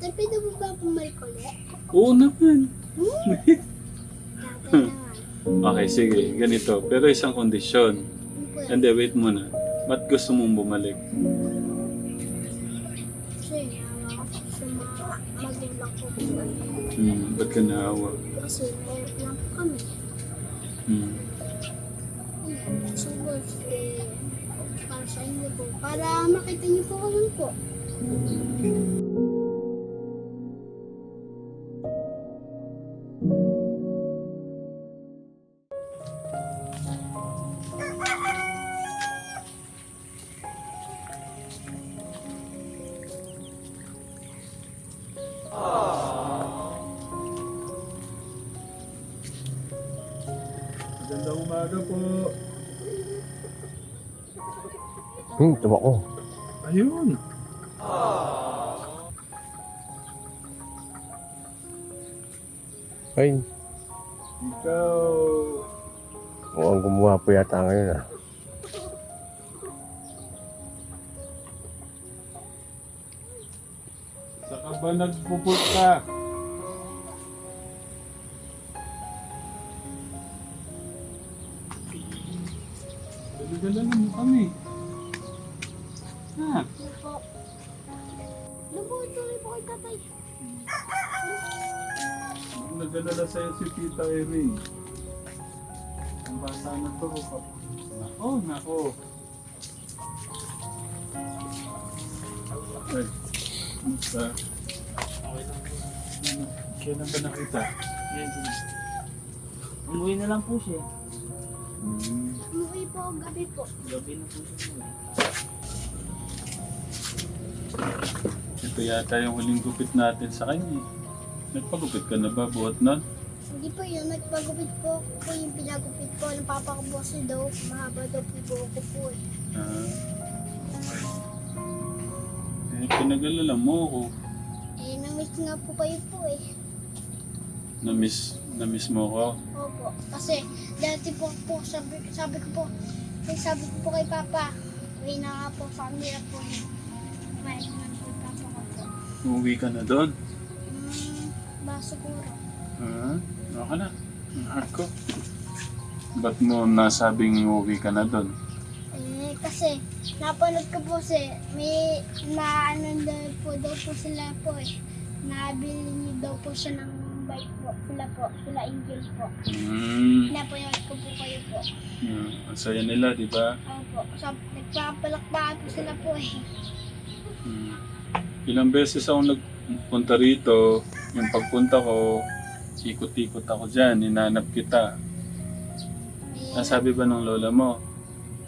Tatay, pwede mo ba bumalik ulit? Oo naman. Naman. Okay, sige. Ganito. Pero isang kondisyon. Hindi, wait muna. Ba't gusto mong bumalik? Kasi nawa ko sa mga magulang ko po. Hmm, ba't ka naawa? Kasi meron lang po kami. Hmm. So, eh, para sa inyo po. Para makita niyo po kami po. Umaga po. Hmm, tumakbo. Ayun. Ay, Ikaw. mukhang gumawa po yata ngayon ah. Saka ba nagpuput Ano po? Kay tatay. Nagdadala sa'yo si Tita Irene. Ang bata na to. Nako, nako. Ay, kumusta? Okay lang po. Ano, Kailan ba nakita? Umuwi na lang po siya. Hmm. Umuwi po gabi po. Gabi na po siya. Ito yata yung huling gupit natin sa kanya. Nagpagupit ka na ba buhat na? Hindi po yun, nagpagupit po po yung pinagupit po ng papa ko po kasi daw, mahaba daw po po ako po eh. Ah. Eh, pinag-alala mo ako. Eh, namiss nga po kayo po eh. Na-miss, na-miss mo ako. Opo, kasi dati po po, sabi, sabi ko po, eh, sabi ko po kay papa, uwi na nga po, family na po Uuwi ka na doon. Hmm, ba siguro. Ah, okay na. Ang heart ko. Ba't mo nasabing uuwi ka na doon? Eh, kasi napanood ko po si may maano daw po daw po sila po eh. Nabili niyo daw po siya ng bike po. Sila po, sila Angel po. Hmm. Napanood ko po kayo po. Yeah. Ang saya nila, di ba? Opo, so, nagpapalakpakan po sila po eh. Hmm. Ilang beses ako nagpunta rito. Yung pagpunta ko, ikot-ikot ako dyan. Hinanap kita. Nasabi ba ng lola mo?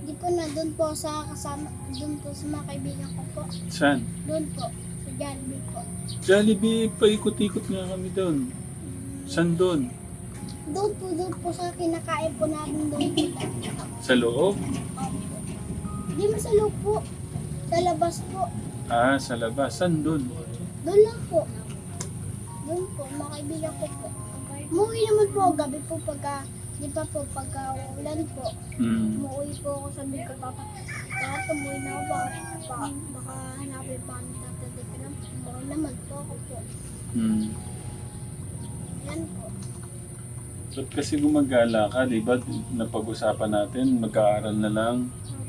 Di po na doon po sa kasama, doon po sa mga kaibigan ko po. Saan? Doon po, sa Jollibee po. Jollibee, paikot-ikot nga kami doon. Saan doon? Doon po, doon po sa kinakain po namin doon po. Sa loob? Opo. Hindi mo sa loob po. Sa labas po. Ah, sa labas. Saan doon? Doon lang po. Doon po, mga kaibigan ko po. Umuwi naman po gabi po pagka, di pa po, pagka ulan po. Hmm. Umuwi po ako sabi ko, Papa, Papa, tumuwi na ako. Baka, baka, baka hanapin pa tatagay ka lang. Baka naman po ako po. Hmm. Yan po. Ba't kasi gumagala ka, di ba? Napag-usapan natin, mag-aaral na lang. Opo.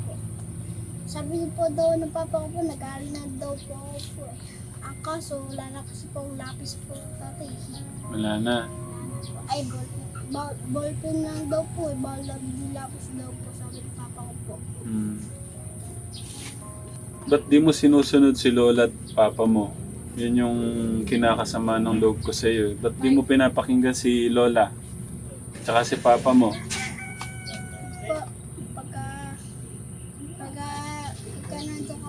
Sabi po daw ng papa ko po, nag-aaral na daw po ako po. eh. Ang kaso, wala na kasi po ang lapis po tatay. Wala na. Ay, ball, ball, ball pen lang daw po eh. Ball lang di lapis daw po sabi ng papa ko po. Hmm. Ba't di mo sinusunod si Lola at Papa mo? Yun yung kinakasama ng loob ko sa iyo. Ba't di mo pinapakinggan si Lola? Tsaka si Papa mo? Po, pagka, pagka, pagka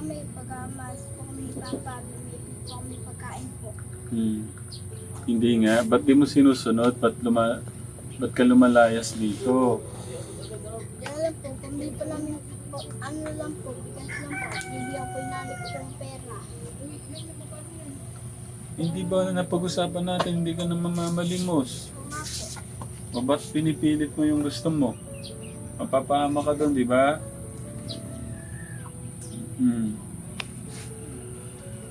nandun kami, pagka mas po kami papa, bumibig po kami pagkain po. Hmm. Hindi nga. Ba't di mo sinusunod? Ba't, luma ba't ka lumalayas dito? Yan lang po, kung di pa namin po, ano lang po, bigas lang po, bibigyan yung nanay ko ng pera. Hindi ba napag-usapan natin hindi ka na mamamalimos? Po. O ba't pinipilit mo yung gusto mo? Mapapahama ka doon, di ba?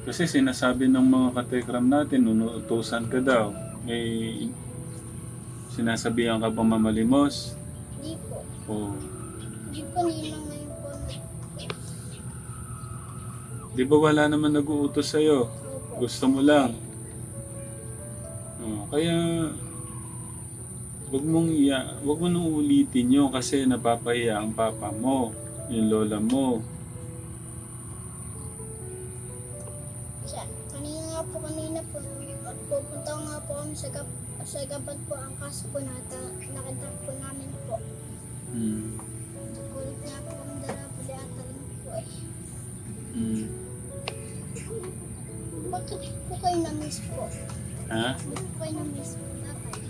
Kasi sinasabi ng mga katekram natin, unuutusan ka daw. May sinasabihan ka bang mamalimos? Hindi po. O, Hindi po ninang ngayon po. di ba wala naman nag-uutos sa'yo? Gusto mo lang. Oh, kaya wag mong iya, wag mo nang ulitin 'yo kasi napapahiya ang papa mo, yung lola mo. Pupunta nga po kami sa, gap, sa gapat po ang kaso po nata, nakita po namin po. Hmm. Kulit nga po kami dala po di ata rin po eh. Hmm. Bakit po kayo na-miss po? Ha? Bakit po kayo na-miss po tatay?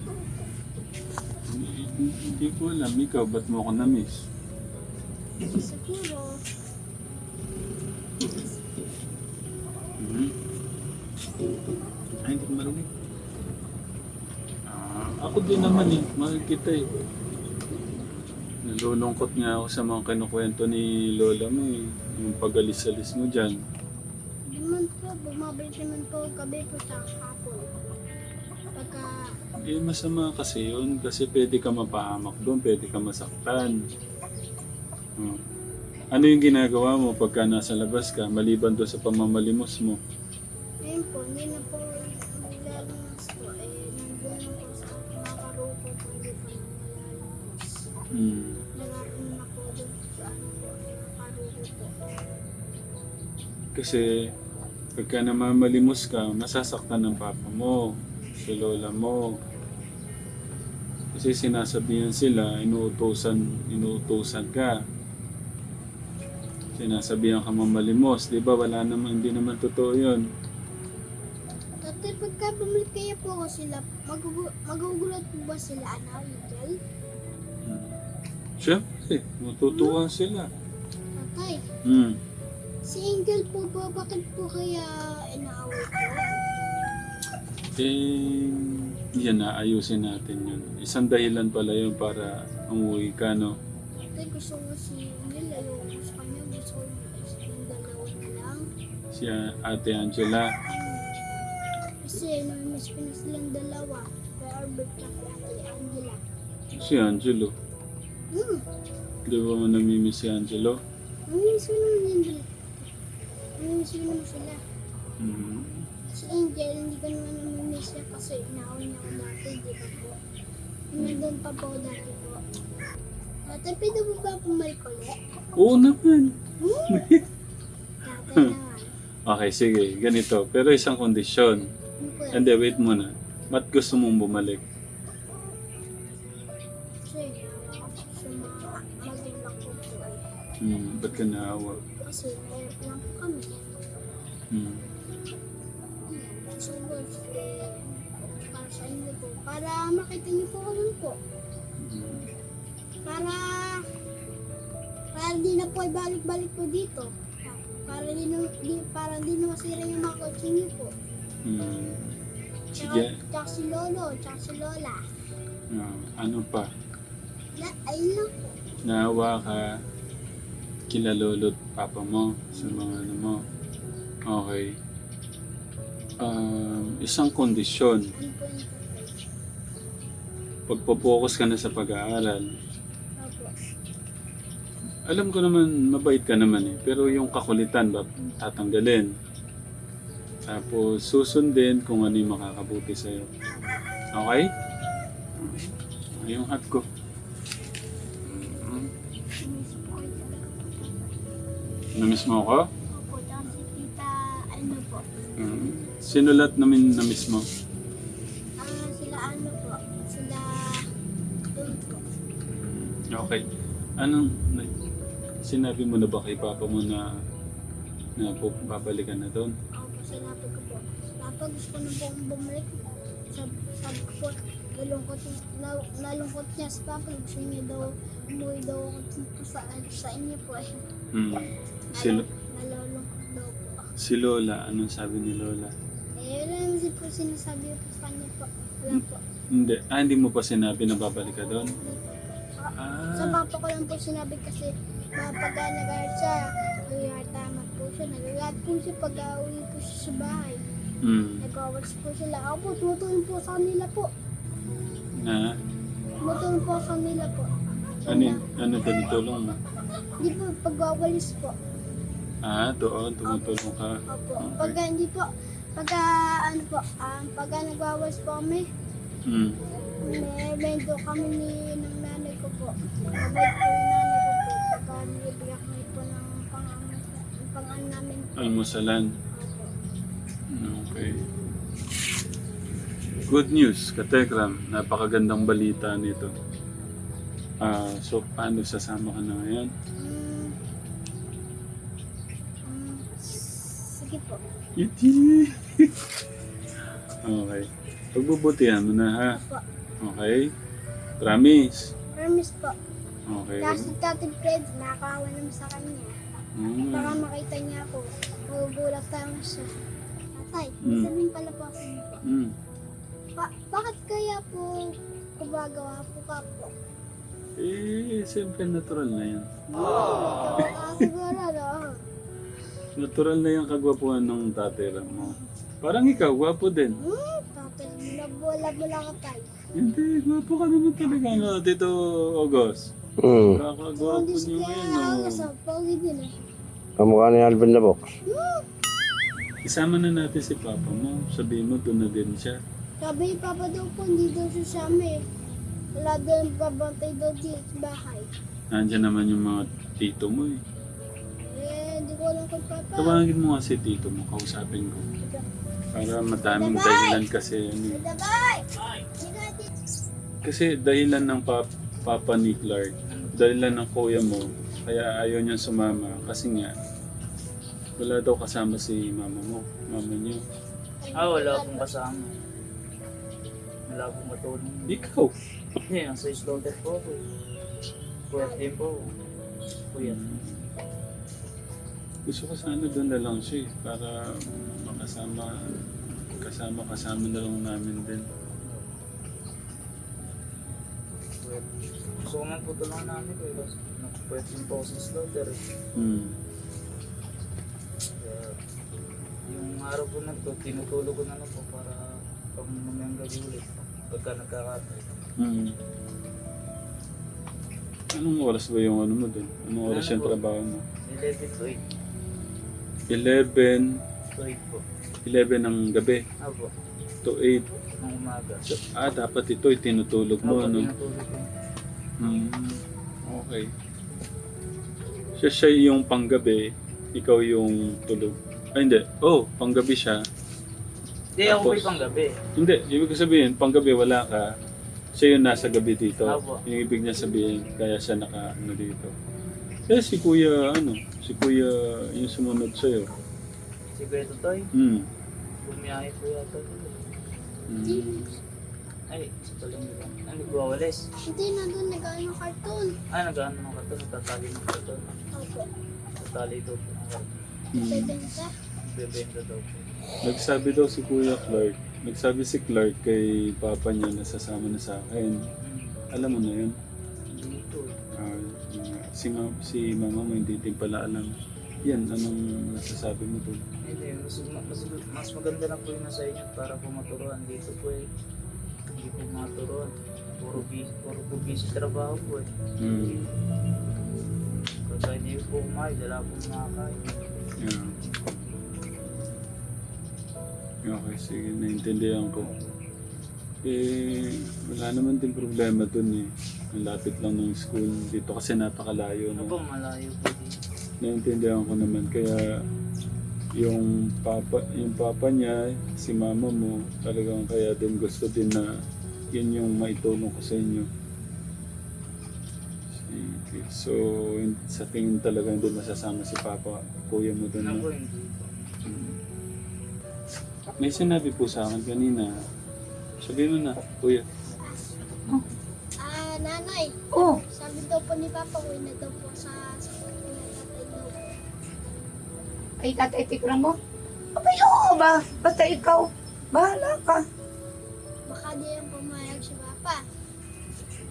Hindi, hindi ko alam ikaw ba't mo ako na-miss? Siguro, Mhm. Ay, hindi ko marinig. Ah, ako din naman eh. Mahal kita eh. Nalulungkot nga ako sa mga kinukwento ni Lola mo eh. Yung pag-alis-alis mo dyan. hindi man po, bumabalik naman po gabi po sa hapon. Pagka, Eh, masama kasi yun. Kasi pwede ka mapahamak doon, pwede ka masaktan. Hmm. Ano yung ginagawa mo pagka nasa labas ka, maliban doon sa pamamalimos mo? Po, hindi na po naglalabas po. Eh, nandun na po sa mga karupo po, hindi po na nalalabas. Hmm. Nalaroon na po doon sa ano po, mga karupo po. Kasi pagka namamalimos ka, masasaktan ng papa mo, si lola mo. Kasi sinasabihan sila, inuutosan, inuutosan ka. Sinasabihan ka mamalimos, di ba? Wala naman, hindi naman totoo yun. Tatay, pagka bumalik kaya po ako sila, magugu- magugulat po ba sila, ano, Angel? Hmm. Siyempre, matutuwa sila. Tatay, Hmm. si Angel po ba, bakit po kaya inaaway po? Eh, yan na, ayusin natin yun. Isang dahilan pala yun para umuwi ka, no? Tatay, gusto ko si Angel, ayoko ko sa kanya, gusto ko yung dalawa na lang. Si Ate Angela. Kasi namimiss ko na silang dalawa. Kay Albert at Ate Angela. Si Angelo. Hmm, Di ba mo namimiss si Angelo? namimiss ko naman yung dalawa. Namimiss ko naman sila. Hmm. Si Angel, hindi ko naman namimiss niya kasi inaaway niya ako dati, di ba po? Nandun pa po dati po. Ate, pwede mo ba pumalik ulit? Oo naman. Tatay naman. Okay, sige. Ganito. Pero isang kondisyon. Po? Hindi, wait muna. Ba't gusto mong bumalik? Kasi, sa mga magulang ko po ay, Hmm. Ba't ka naawa? kasi mahirap lang po kami. Hmm. So, boss, eh, para sa inyo po. Para makita niyo po kami po. Para, para di na po ay balik-balik po dito. Para di na, di, para di na masira yung mga kotse niyo po. Hmm. Tsaka, Sige. tsaka si Lolo, tsaka si Lola. Ah, ano pa? Na, ayun lang po. Naawa ka kila lolo't papa mo sa mga ano mo. Okay. Um, isang kondisyon. Ano po yung tatay? Pagpo-focus ka na sa pag-aaral. Opo. Alam ko naman, mabait ka naman eh. Pero yung kakulitan, ba, tatanggalin. Tapos susundin kung ano yung makakabuti sa'yo. Okay? Yung hat ko. Mm. Talaga. Namiss mo ako? Opo, tsaka si Tita, ano po. Mm. Sinulat namin namiss mo. Ah, sila ano po. Sila, doon po. Okay. Anong, na- sinabi mo na ba kay papa mo na na babalikan na doon? Sinabi ko po. Papa, gusto na po akong bumalik. Sabi, sabi ko po, nalungkot, na, nalungkot niya si Papa. Gusto niya daw, umuwi daw ako dito sa, sa inyo po eh. Mm. Si, Nalo, Lo- nalulungkot daw po. si Lola, anong sabi ni Lola? Eh, wala naman si po sinasabi ko sa kanya po. Wala po. Hindi. Ah, hindi mo pa sinabi na babalik ka doon? Ah, Sa papa ko lang po sinabi kasi kapag nag siya, nagagat tama po siya. Nagagat po siya pag uwi po siya sa bahay. Hmm. Nagwawalis po sila. Ako po, tumutulong po sa kanila po. Na, Tumutulong po sa kanila po. ano, ano tinutulong mo? Hindi po, pagwawalis po. Ah, doon, tumutulong ka. Opo. Okay. Pagka hindi po, pagka ano po, um, pagka nagwawalis po kami, Hmm. may bento kami ni ng nanay ko po. Mabait po yung nanay ko po. Pagka nilibigyan kami po ng pang pang ano namin. Almusalan. Okay. Good news, Katekram. Napakagandang balita nito. Ah, so paano sasama ka na ngayon? Sige po. Iti! okay. Pagbubutihan mo na ha. Okay? Promise. Promise po. Okay. Kasi Tati Fred, nakakawa naman sa kanya. Mm. Baka makita niya ako. Magugulat tayo siya. Tatay, Mm. sabihin pala po ako niyo po. Mm. Pa- bakit kaya po gumagawa po ka po? Eh, siyempre natural na yan. Ah, siguro, no? Natural na yung kagwapuhan ng tatay mo. Parang ikaw, gwapo din. Hmm, tatay, nabula-bula ka tayo. Hindi, gwapo ka naman talaga, no, Tito August. Hmm. Kakagwapo Hindi niyo siya ngayon, no. eh. Kamukha ni Alvin Labok. Isama na natin si Papa mo. Sabihin mo, doon na din siya. Sabi ni Papa daw po, hindi daw siya sa amin. Wala daw yung babantay daw dito sa bahay. Nandiyan naman yung mga tito mo eh. Eh, hindi ko alam kung Papa. Tawagin mo nga si tito mo, kausapin ko. Para madaming dahilan kasi ano eh. Dabay! Kasi dahilan ng pap papa ni Clark, dahilan ng kuya mo, kaya ayaw niya sumama kasi nga wala daw kasama si mama mo, mama niyo. Ah, wala akong kasama. Wala akong matulong. Ikaw. Hindi, nasa slaughter po ako. eh. Kuya din po. Kuya. Gusto ko sana doon na lang siya eh, para makasama kasama kasama na lang namin din. Gusto ko man po tulungan namin ko. Kasi nagpwede din po ako sa slaughter. eh. Hmm. Araw po na to, tinutulog ko na lang po para pag mamayang gabi ulit. Pagka nagkakatay. Hmm. Anong oras ba yung ano mo doon? Anong oras yung trabaho mo? 11 to 8. 11, To 8 po. 11 ng gabi Apo. to 8. Ng umaga. So, ah, dapat ito itinutulog mo, Apo, ano? tinutulog ko. Hmm. Okay. Siya siya yung panggabi, ikaw yung tulog. Ay, hindi. Oh, panggabi siya. Hindi, ako po Tapos- pang gabi. Hindi, ibig ko sabihin, panggabi wala ka. Siya yung nasa gabi dito. Apo. Yung ibig niya sabihin, kaya siya naka, ano dito. Eh, si kuya, ano, si kuya yung sumunod sa'yo. Si Kuya Totoy, Hmm. bumiyahe po yata. Hmm. Ay, sa talang nila. Ay, nagwawalis. Hindi na doon nag-ano cartoon. Ay, nag-ano ng karton, natatali ng karton. Opo. Natatali daw po ng karton. Hmm. Bebenta. Bebenta daw. Nagsabi daw si Kuya Clark, nagsabi si Clark kay papa niya na sasama na sa akin. Alam mo na yun? Nga. si, ma- si mama mo hindi din pala alam. Yan, anong nasasabi mo doon? Hindi, mas, mas, mas maganda na po yun nasa inyo para po maturuan. Dito po eh. Hindi po maturuan. Puro busy, puro po busy trabaho po eh. Hmm. Pagka hindi po kumain, wala po makakain. Yeah. Okay, sige, naintindihan ko. Eh, wala naman din problema dun eh. Ang lapit lang ng school dito kasi napakalayo. Ano No? po, malayo po dito. Naintindihan ko naman kaya yung papa yung papa niya, si mama mo, talagang kaya din gusto din na yun yung maitulong ko sa inyo. Sige. So, in- sa tingin talaga hindi masasama si papa, kuya mo doon. Ano po, hindi po. May sinabi po sa akin kanina. Sabihin mo na, kuya. Ah, nanay. Oh, Sabi daw po ni Papa, uwi na daw po sa sa kuya tatay daw. ay tatay tikran mo. Abay, oo ba? Basta ikaw, bahala ka.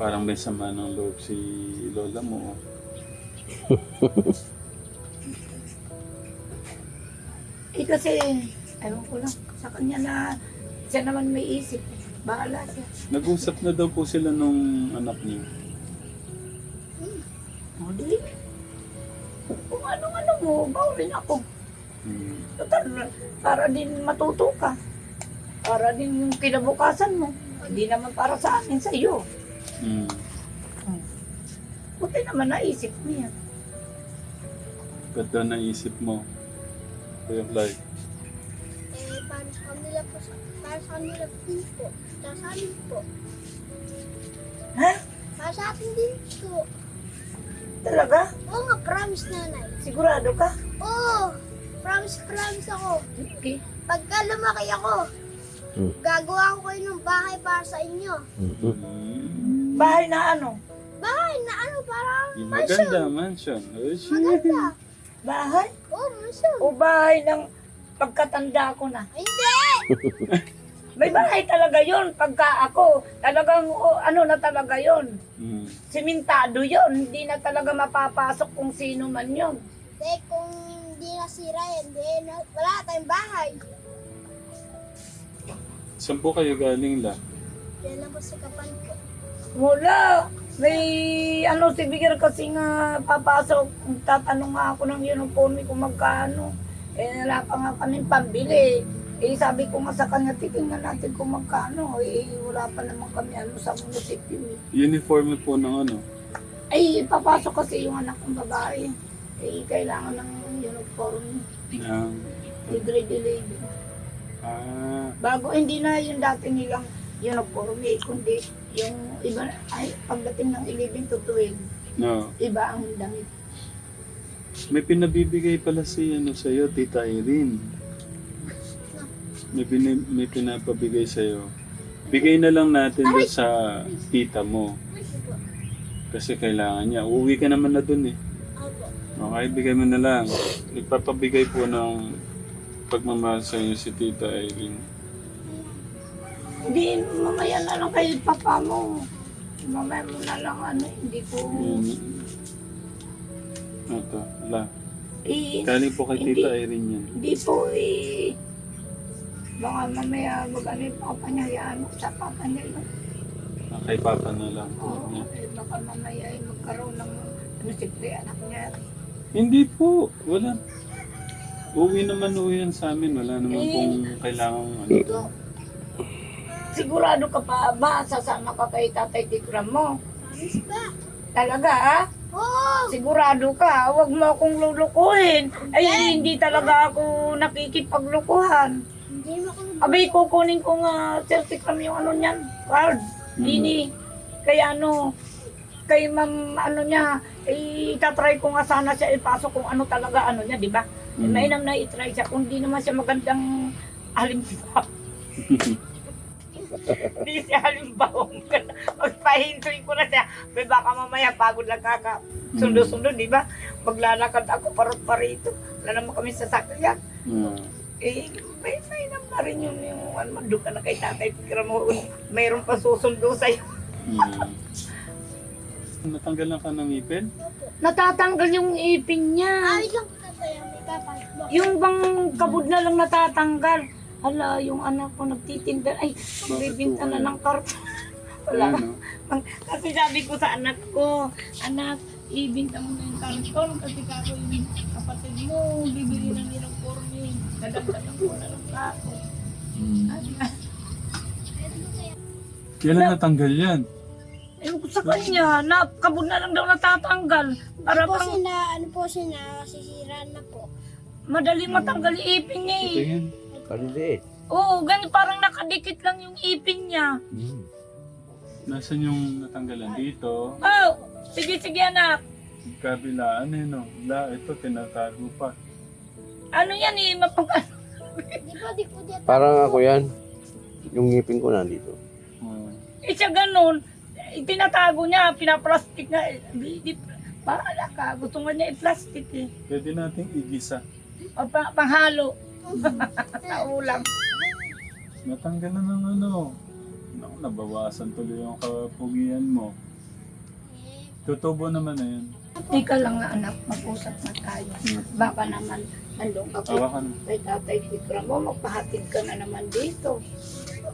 Parang may sama ng loob si lola mo. oh. Eh kasi, Ewan ko lang. Sa kanya na siya naman may isip. Bahala siya. Nag-usap na daw po sila nung anak niyo. O, di. Kung ano-ano mo, bawalin ako. Hmm. Total, para din matuto ka. Para din yung kinabukasan mo. Hindi naman para sa akin, sa iyo. Hmm. Buti naman naisip mo yan. Ganda na isip mo. Kuya Clyde. Eh, para sa kanila po, sa, para sa kanila din po. Para sa amin po. Ha? Para sa atin din po. Talaga? Oo nga, promise nanay. Sigurado ka? Oo, promise, promise ako. Okay. Pagka lumaki ako, Hmm. gagawa ko kayo ng bahay para sa inyo. Mhm. Bahay na ano? Bahay na ano, para Yung maganda mansion. Ay, shit. maganda. Bahay? Oo, mansion. O bahay ng pagkatanda ko na? Hindi! May bahay talaga yon pagka ako. Talagang o, ano na talaga yon Hmm. Simentado yon Hindi na talaga mapapasok kung sino man yon Hindi, kung hindi nasira hindi, na, wala tayong bahay. Saan po kayo galing la? Yan lang po sa kapan po. Wala. May ano si Bigger kasi nga papasok. Tatanong nga ako ng uniform kung magkano. Eh wala pa nga kami pambili. Eh sabi ko nga sa kanya, titingnan natin kung magkano. Eh wala pa naman kami ano sa munisipyo. Uniform po ng ano? Ay papasok kasi yung anak kong babae. Eh kailangan ng uniform. Ng, Eh grade 11. ah, Bago hindi na yung dati nilang uniform eh, kundi yung iba ay pagdating ng 11 to 12, no. iba ang damit. May pinabibigay pala si ano sa'yo, Tita Irene. May, pini- may pinapabigay sa'yo. Bigay na lang natin doon sa tita mo. Kasi kailangan niya. Uuwi ka naman na doon eh. Okay, bigay mo na lang. Ipapabigay po ng pagmamahal sa inyo si Tita Irene. Hindi, mamaya na lang kayo papa mo. Mamaya mo na lang ano, hindi ko... Yun. Ito, la. Eh, Galing po kay Tita Irene yan. hindi po eh... Baka mamaya ano yung papa niya, mo sa papa niya yun. Ah, Kay Papa na lang po Oo, niya. eh, baka mamaya ay magkaroon ng ano siyempre anak niya. Hindi po. Wala. Uwi naman uwi yan sa amin. Wala naman Eh. pong kailangan ano. Ito, sigurado ka pa ba sasama ka kay tatay tikram mo? Promise ba? Talaga ah? Oo! Sigurado ka, huwag mo akong lulukuhin. Ay, hindi talaga ako nakikipaglukuhan. Hindi mo ako Abay, kukunin ko nga certicam yung ano niyan, card. Mm. Dini. Kaya ano, kay ma'am, ano niya, eh, itatry ko nga sana siya ipasok kung ano talaga ano niya, di ba? Eh, Mm. mainam na itry siya. Kung di naman siya magandang halimbawa. Hindi siya halimbawa. Magpahintuin ko na siya. May baka mamaya pagod lang kaka. Sundo-sundo, di ba? Maglalakad ako parot parito. Wala naman kami sa sakyan. Ah. Eh, may mainam na rin yun yung ano, doon ka na kay tatay. Tignan mo, mayroon pa susundo sa'yo. Mm. Natanggalan ka ng ipin? Natatanggal yung ipin niya. Ay lang. Yung bang kabud na lang natatanggal. Hala, yung anak ko nagtitinda. Ay, magbibinta na ng karton. Wala. Ano? Kasi sabi ko sa anak ko, anak, ibinta mo na yung karton kasi kako yung kapatid mo, bibili na nilang korne. Dadagdagan ko na lang ako. Kailan natanggal yan? Ayun ko sa kanya, na kabud na lang daw natatanggal. Para Ano po bang sina, ano po sina, sisira na po. madaling matanggal yung ipin niya eh. Tingin. Kaliliit. Oo, ganun parang nakadikit lang yung ipin niya. Mm. Nasaan yung natanggalan? Dito. Oh, sige sige anak. Kabilaan eh no. La, ito tinatago pa. Ano yan eh, mapag... Di po, di. Parang ako yan. Yung ngipin ko nandito. Oh. Eh siya ganun, eh, tinatago niya, pinaplastic na. Eh, di, di, bahala ka, gusto nga niya i-plastic eh. Pwede nating igisa. O pang, panghalo. sa ulam. Natanggalan ng ano. Naku, nabawasan tuloy yung kapugian mo. Tutubo naman na yun. Ika lang na anak, mag-usap na tayo. Baka naman, Andong ka kay, Hawakan mo. kay tatay Tikra mo, magpahatid ka na naman dito.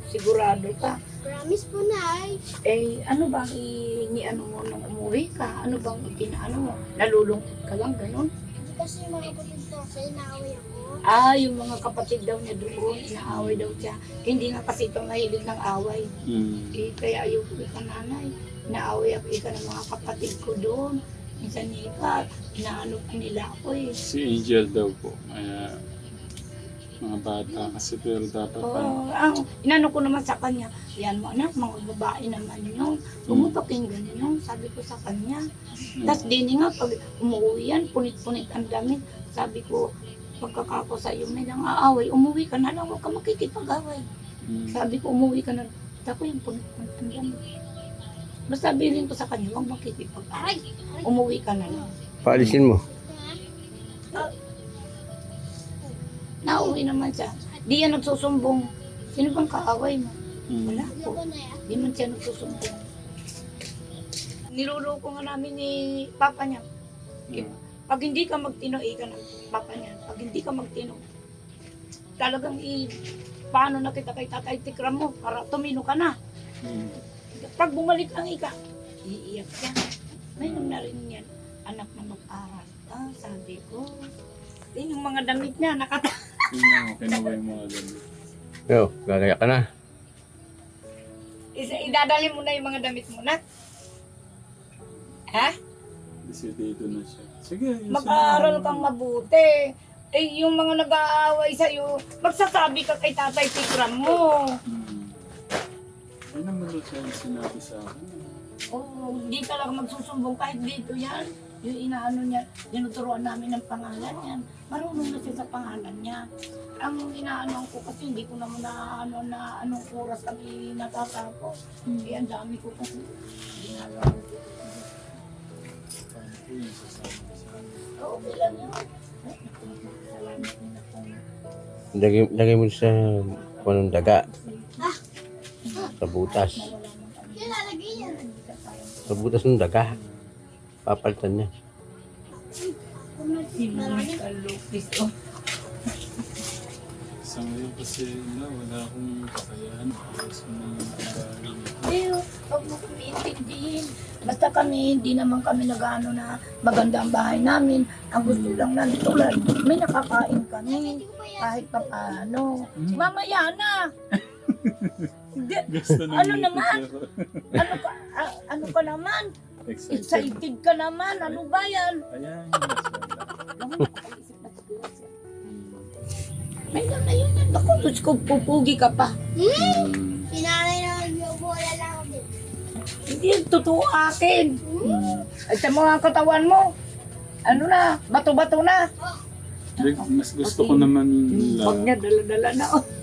Sigurado ka. Promise po na ay. Eh, ano bang ini ano mo nung umuwi ka? Ano bang ikinaano mo? Nalulungkot ka lang, ganun? Hindi kasi yung mga kapatid ko kasi inaaway ako. Ah, yung mga kapatid daw niya doon, inaaway daw siya. Hindi nga kasi ito mahilig ng away. Mm. Eh, kaya ayoko ka nanay. Inaaway ako ika ng mga kapatid ko doon. Minsan ika, inaano pa nila ako eh. Si Angel daw po. Kaya, mga bata kasi pero dapat ano. Oo, ang inano ko naman sa kanya, yan mo anak, mga babae naman yun. Pumupakinggan yun, sabi ko sa kanya. Tapos din nga, pag umuwi yan, punit-punit ang damit. Sabi ko, pagkakako sa iyo, may nang aaway, umuwi ka na lang, huwag ka makikipag-away. Mm. Sabi ko, umuwi ka na. Ako yung punit-punit ang damit. Basta bilhin ko sa kanya, huwag makikipag-away. Umuwi ka na lang. Paalisin mo. Nauwi naman siya. Di yan nagsusumbong. Sino bang kaaway mo? Mm. Wala po. Di man siya nagsusumbong. Niluloko nga namin ni papa niya. Pag hindi ka magtino, ika ng papa niya. Pag hindi ka magtino, talagang i... Paano na kita kay tatay tikram mo para tumino ka na. Mm. Pag bumalik ang ika, iiyak ka. Mayroon na rin yan. Anak na mag-aral. Ah, sabi ko. Yun yung mga damit niya, nakata... Tingnan mo, kinuha yung mga ganun. Yo, gagaya ka na. Isa, idadali mo na yung mga damit mo na. Ha? Desidido na siya. Sige, ayusin mo. Mag-aaral kang mabuti. Eh, yung mga nag-aaway sa'yo, magsasabi ka kay tatay tikram mo. Mm. Hindi naman daw siya yung sinabi sa akin. Oo, hindi ka lang magsusumbong kahit dito yan. Yung inaano niya, tinuturuan namin ng pangalan yan. Marunong na siya sa pangalan niya. Ang inaano ko kasi hindi ko naman na ano na anong oras kami natatapos. Eh, ang dami ko kasi ginagawa ko. Okay lang yun. Salamat ako. Lagay, lagay mo sa panong daga. Sa butas. Sa butas ng daga. Papalitan niya. Sa ngayon kasi na, wala akong kakayahan para sa mga trabaho. Eh, huwag mo kami intindihin. Basta kami, hindi naman kami nag-ano na maganda ang bahay namin. Ang gusto lang na tulad, may nakakain kami. Kahit pa paano. Hmm. Mamaya na. Hindi, Gusto ng Ano ngipin naman? ako. ano ka, ah, ano ka naman? Excited. Excited ka naman. Ano ba yan? Ayan. May lang na yun. Ako, Diyos ko, pupugi ka pa. Mm. Sinanay na mag-bola lang ako. Hindi totoo akin. Mm. At sa mga katawan mo, ano na, bato-bato na. Mas gusto ko naman Huwag niya, dala-dala na. Oh.